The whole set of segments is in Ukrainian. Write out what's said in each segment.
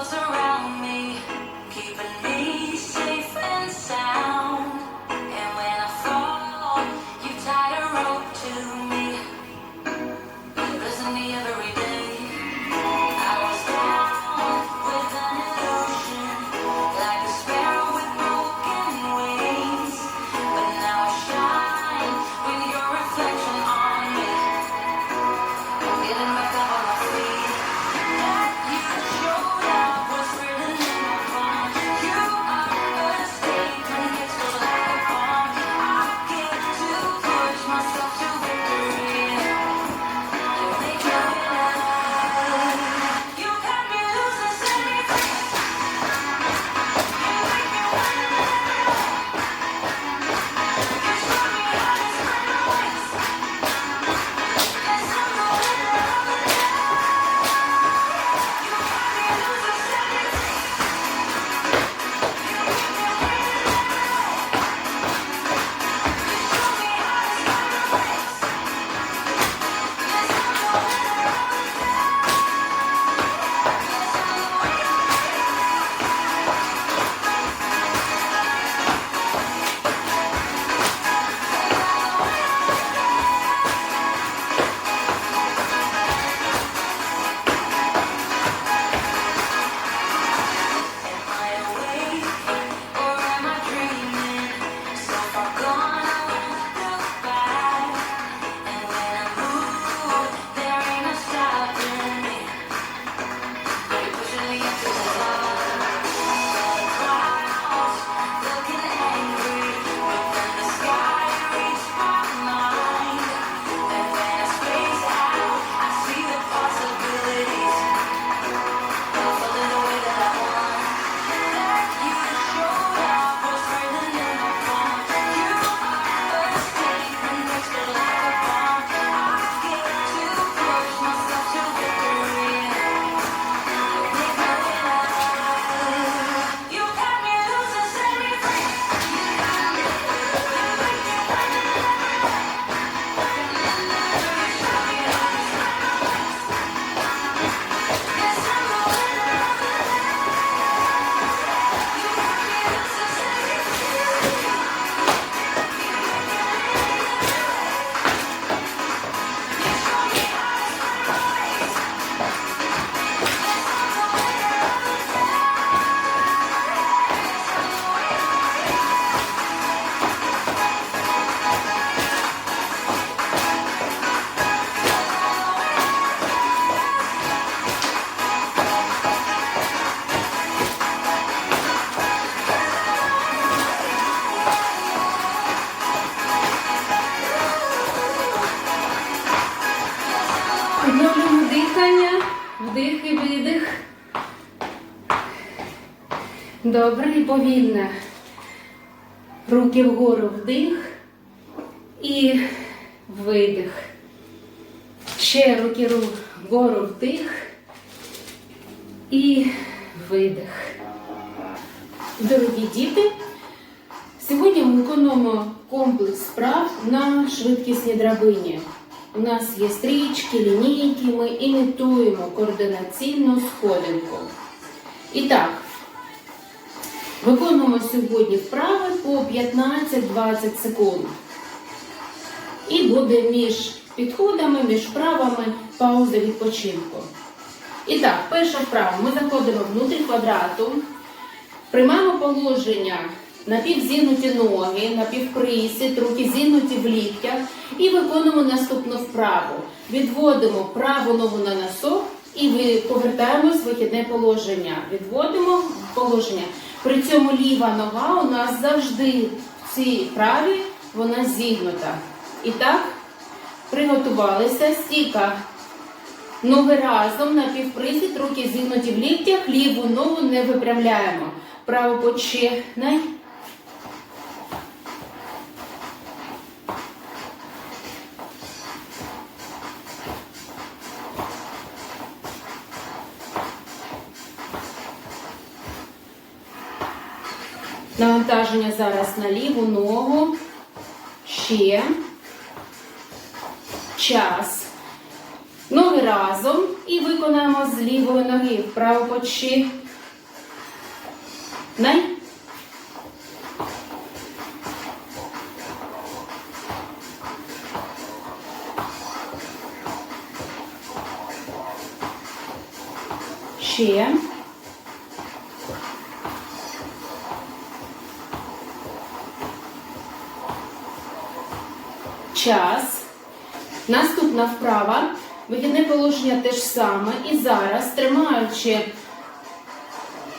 falls around. вдих і видих. Добре і повільно. Руки вгору вдих і видих. Ще руки вгору вдих і видих. Дорогі діти, сьогодні ми виконуємо комплекс справ на швидкісній драбині. У нас є стрічки, лінійки, ми імітуємо координаційну сходинку. І так, виконуємо сьогодні вправи по 15-20 секунд. І буде між підходами, між вправами пауза відпочинку. І так, перша вправа. Ми заходимо внутрі квадрату, приймаємо положення. Напівзігнуті ноги, напівкрисі, руки зігнуті в ліктях. І виконуємо наступну вправу. Відводимо праву ногу на носок і повертаємось в вихідне положення. Відводимо положення. При цьому ліва нога у нас завжди в цій праві вона зігнута. І так, приготувалися стіка. Ноги разом напівприсід, руки зігнуті в ліктях, ліву ногу не випрямляємо. Право починай. Навантаження зараз на ліву ногу. Ще. Час. Ноги разом. І виконаємо з лівої ноги вправо почі. Най. Ще. Наступна вправа. Вихідне положення те ж саме. І зараз, тримаючи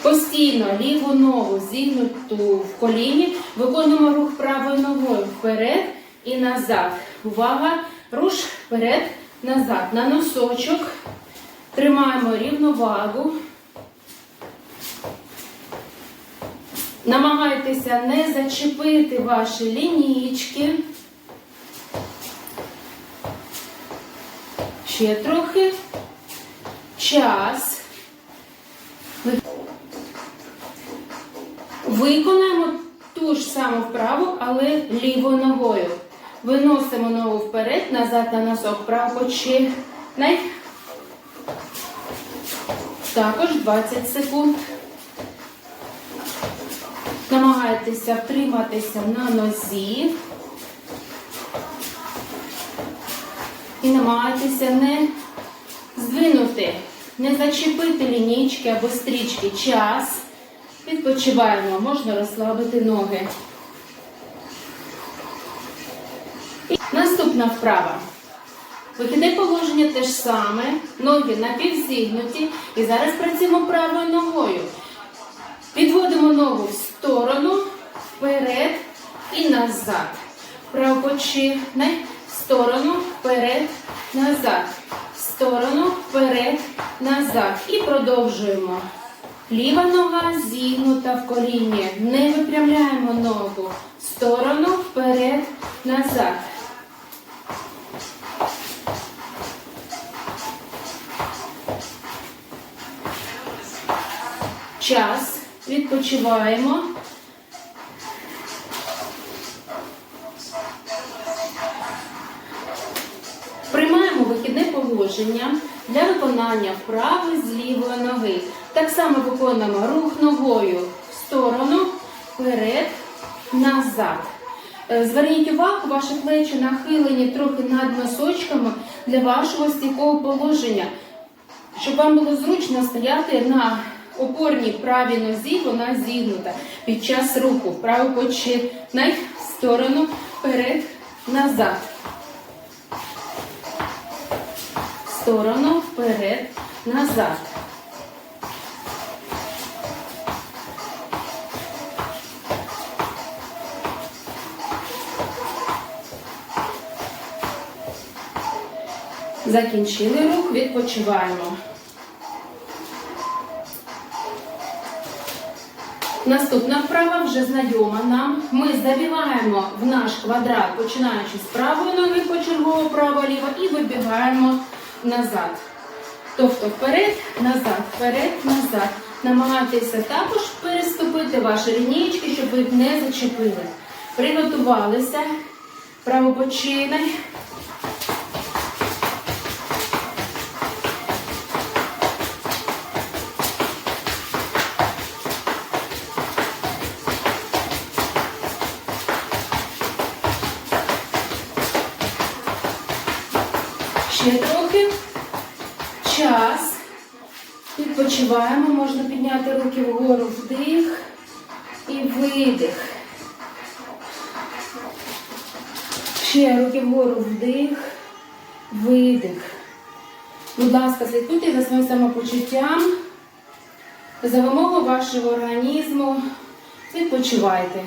постійно ліву ногу зігнуту в коліні, виконуємо рух правою ногою вперед і назад. Увага! Руш вперед, назад. На носочок. Тримаємо рівновагу. Намагайтеся не зачепити ваші лінійки. Ще трохи. Час. Виконаємо ту ж саму вправу, але лівою ногою. Виносимо ногу вперед, назад на носок, право почи. Най. Також 20 секунд. Намагайтеся втриматися на нозі. І намагайтеся не здвинути, не зачепити лінійки або стрічки. Час. Відпочиваємо, можна розслабити ноги. І наступна вправа. Вихідне положення те ж саме, ноги напівзігнуті. І зараз працюємо правою ногою. Підводимо ногу в сторону, вперед і назад. Право починай, в сторону, вперед, назад. В сторону, вперед, назад. І продовжуємо. Ліва нога зігнута в коліні. Не випрямляємо ногу. Сторону, вперед, назад. Час. Відпочиваємо. Вихідне положення для виконання вправи з лівої ноги. Так само виконуємо рух ногою в сторону, вперед, назад. Е, Зверніть увагу, ваші плечі нахилені трохи над носочками для вашого стійкого положення. Щоб вам було зручно стояти на опорній правій нозі, вона зігнута під час руху. Вправо починай в сторону, вперед, назад. Сторону, вперед, назад. Закінчили рух, відпочиваємо. Наступна вправа вже знайома нам. Ми забігаємо в наш квадрат, починаючи з правої ноги почергово право-ліво і вибігаємо назад. Тобто вперед, назад, вперед, назад. Намагайтеся також переступити ваші лінійки, щоб ви їх не зачепили. Приготувалися. Право Ще трохи. Час. Відпочиваємо. Можна підняти руки вгору вдих і видих. Ще руки вгору вдих, видих. Будь ласка, слідкуйте за своїм самопочуттям, за вимогою вашого організму. Відпочивайте.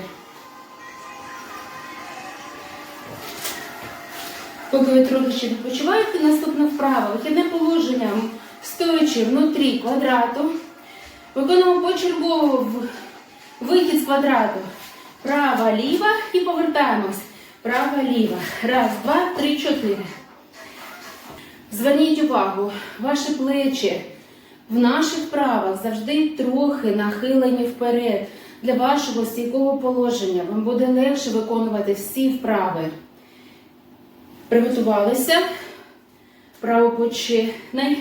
Поки ви трохи відпочиваєте, наступна вправа. Вихідне положення, стоячи внутрі квадрату. Виконуємо почергово вихід з квадрату. Права, ліва і повертаємось. Права, ліва. Раз, два, три, чотири. Зверніть увагу, ваші плечі в наших вправах завжди трохи нахилені вперед. Для вашого стійкого положення вам буде легше виконувати всі вправи приготувалися. Правопочинний.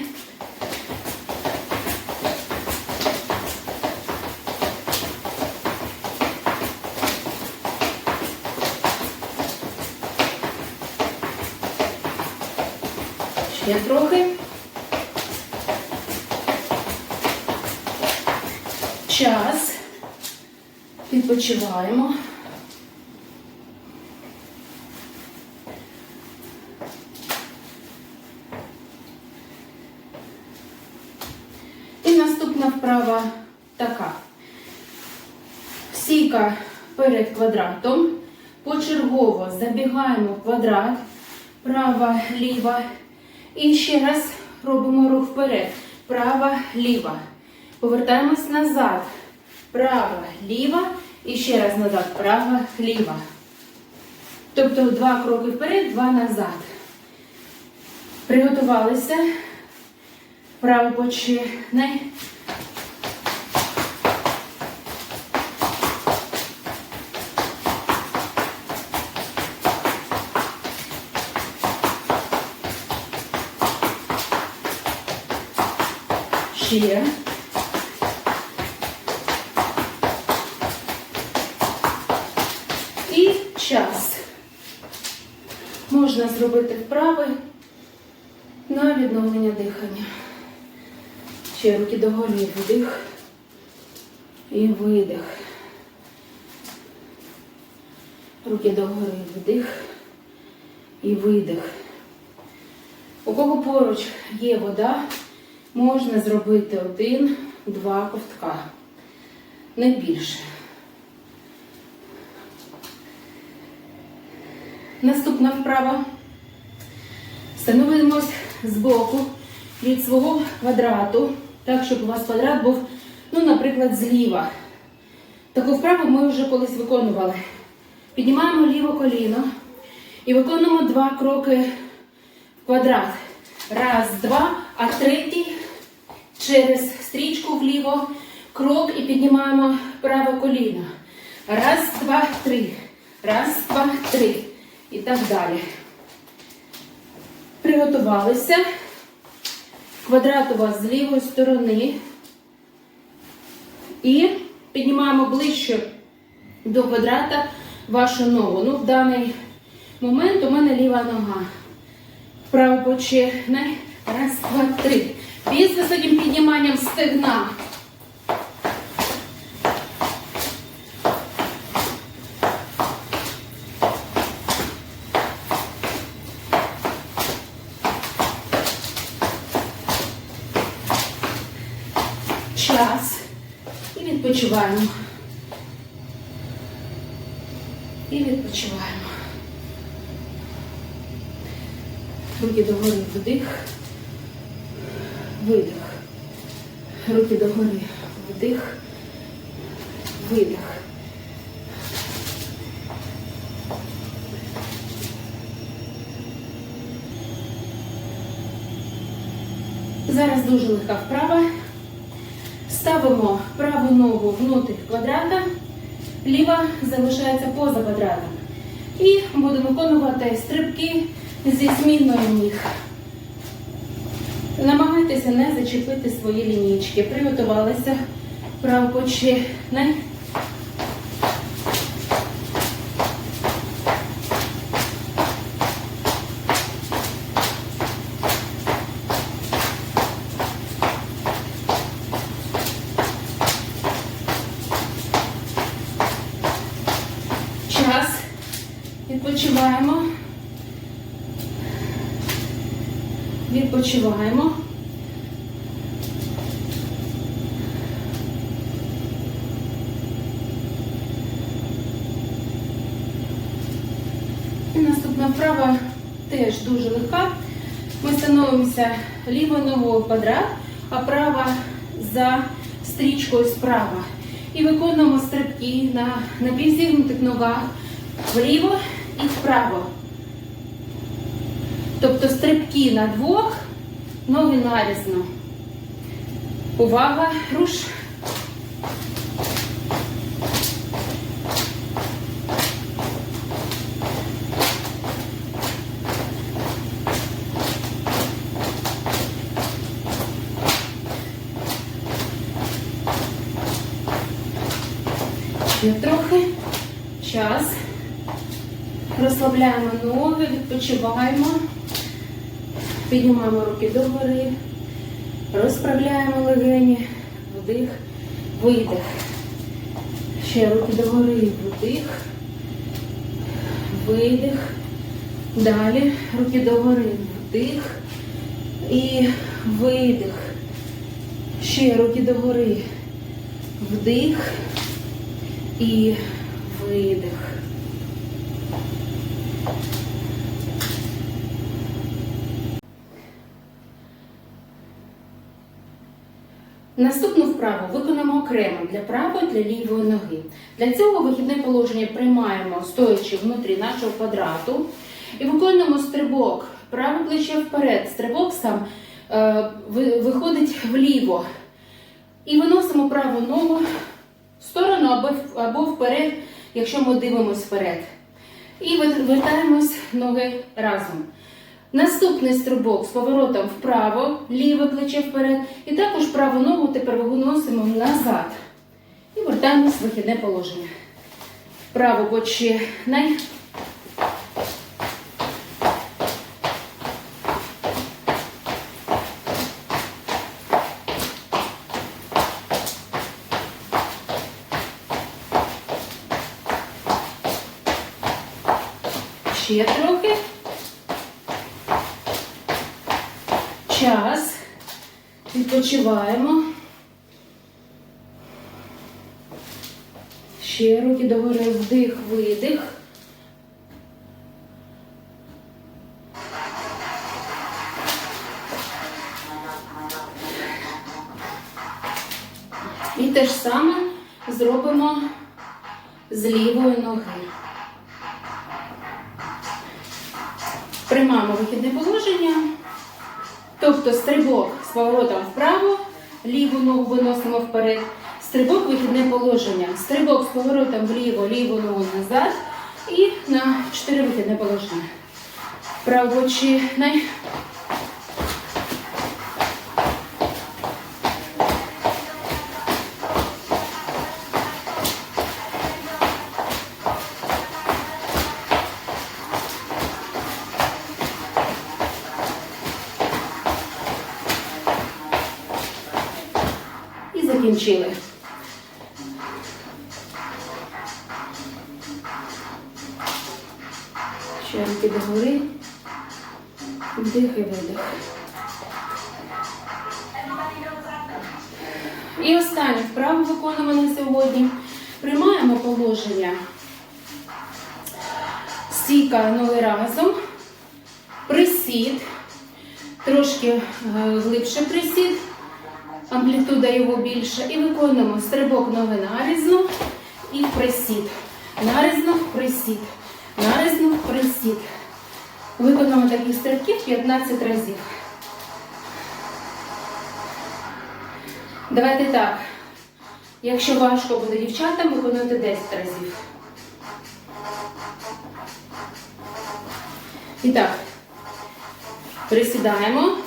Ще трохи. Час. Відпочиваємо. Квадратом. Почергово забігаємо в квадрат, права, ліва. І ще раз робимо рух вперед. Права, ліва. Повертаємось назад. Права, ліва. І ще раз назад. Права, ліва. Тобто два кроки вперед, два назад. Приготувалися. Право починай. Ще. І час. Можна зробити вправи на відновлення дихання. Ще руки догорі, вдих і видих. Руки догори, вдих і видих. У кого поруч є вода, можна зробити один-два ковтка. Не більше. Наступна вправа. Становимось збоку від свого квадрату, так, щоб у вас квадрат був, ну, наприклад, зліва. Таку вправу ми вже колись виконували. Піднімаємо ліве коліно і виконуємо два кроки в квадрат. Раз, два, а третій через стрічку вліво, крок і піднімаємо праве коліно. Раз, два, три. Раз, два, три. І так далі. Приготувалися. Квадрат у вас з лівої сторони. І піднімаємо ближче до квадрата вашу ногу. Ну, в даний момент у мене ліва нога. Право починай. Раз, два, три. Без високим підніманням стегна. Час. І відпочиваємо. І відпочиваємо. Руки догори вдих, видих. Руки догори вдих, видих. Зараз дуже легка вправа. Ставимо праву ногу внутрі квадрата, ліва залишається поза квадратом. І будемо виконувати стрибки зі зміною ніг. Намагайтеся не зачепити свої лінійки. Приготувалися. Право починай. Час. Відпочиваємо. Відпочиваємо. І наступна вправа теж дуже легка. Ми становимося лівою ногою квадрат, а права за стрічкою справа. І виконуємо стрибки на напівзігнутих ногах вліво вправо. Тобто стрибки на двох, ноги нарізно. Увага, руш. Ще трохи. Час. Розслабляємо ноги, відпочиваємо. Піднімаємо руки догори. Розправляємо легені. Вдих, видих. Ще руки догори. Вдих. Видих. Далі руки догори. Вдих. І видих. Ще руки догори. Вдих і видих. Наступну вправу виконаємо окремо для правої та лівої ноги. Для цього вихідне положення приймаємо стоячи внутрі нашого квадрату і виконуємо стрибок. Праве плече вперед. Стрибок сам е, виходить вліво. І виносимо праву ногу в сторону або, або вперед, якщо ми дивимося вперед. І вертаємось ноги разом. Наступний стрибок з поворотом вправо, ліве плече вперед. І також праву ногу тепер виносимо назад. І вертаємось в вихідне положення. Право починай. Ще трохи. Час. Відпочиваємо. Ще руки догори вдих, видих. І те ж саме зробимо з лівої ноги. Приймаємо вихідне положення. Тобто стрибок з поворотом вправо, ліву ногу виносимо вперед. Стрибок вихідне положення. Стрибок з поворотом вліво, ліву ногу назад. І на 4 вихідне положення. Право Ще руки догори. Вдих і видих. І останню вправу виконуємо на сьогодні. Приймаємо положення. Стійка ноги разом. Присід. Трошки е, глибше присід амплітуда його більша. І виконуємо стрибок ноги нарізно і присід. Нарізно, присід. Нарізно, присід. Виконуємо таких стрибків 15 разів. Давайте так. Якщо важко буде дівчатам, виконуйте 10 разів. І так, присідаємо.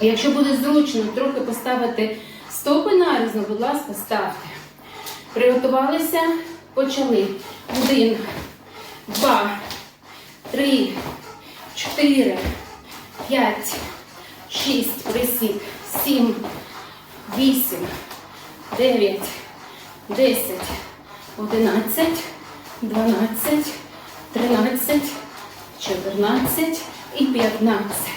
Якщо буде зручно трохи поставити стопи нарізно, будь ласка, ставте. Приготувалися, почали. Один, два, три, чотири, п'ять, шість, присід, сім, вісім, дев'ять, десять, одинадцять, дванадцять, тринадцять, чотирнадцять і п'ятнадцять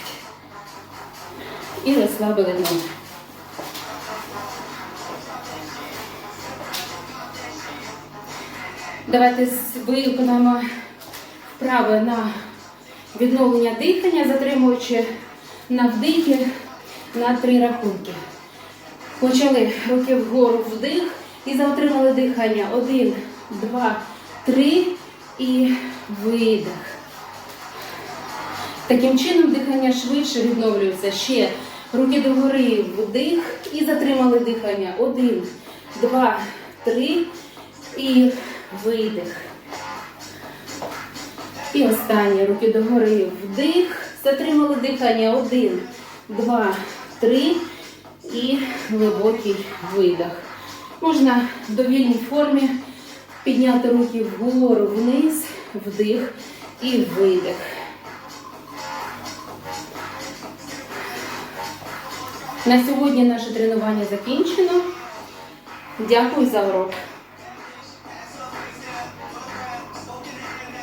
і розслабили ноги. Давайте виконаємо вправи на відновлення дихання, затримуючи на вдихі на три рахунки. Почали руки вгору вдих і затримали дихання. Один, два, три і видих. Таким чином дихання швидше відновлюється. Ще руки догори, вдих і затримали дихання. Один, два, три і видих. І останні руки догори вдих. Затримали дихання. Один, два, три. І глибокий видих. Можна в довільній формі підняти руки вгору вниз, вдих і видих. На сьогодні наше тренування закінчено. Дякую за урок.